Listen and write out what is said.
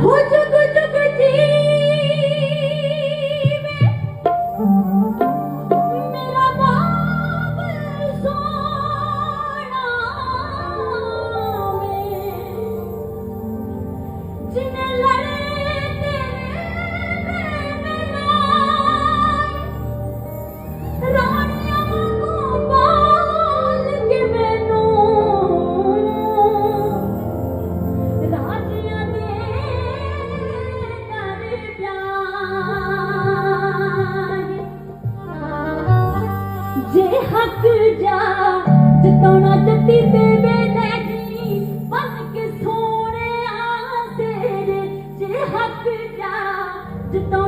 Будь ਜੇ ਹੱਕ ਜਾ, ਜਤਾਉਣਾ ਜੱਤੀ ਦੇਵੇ ਨਹੀਂ ਬਨ ਕੇ ਸੋਹਣਿਆ ਤੇਰੇ। ਜੇ ਹੱਕ ਜਾ, ਜਤਾਉਣਾ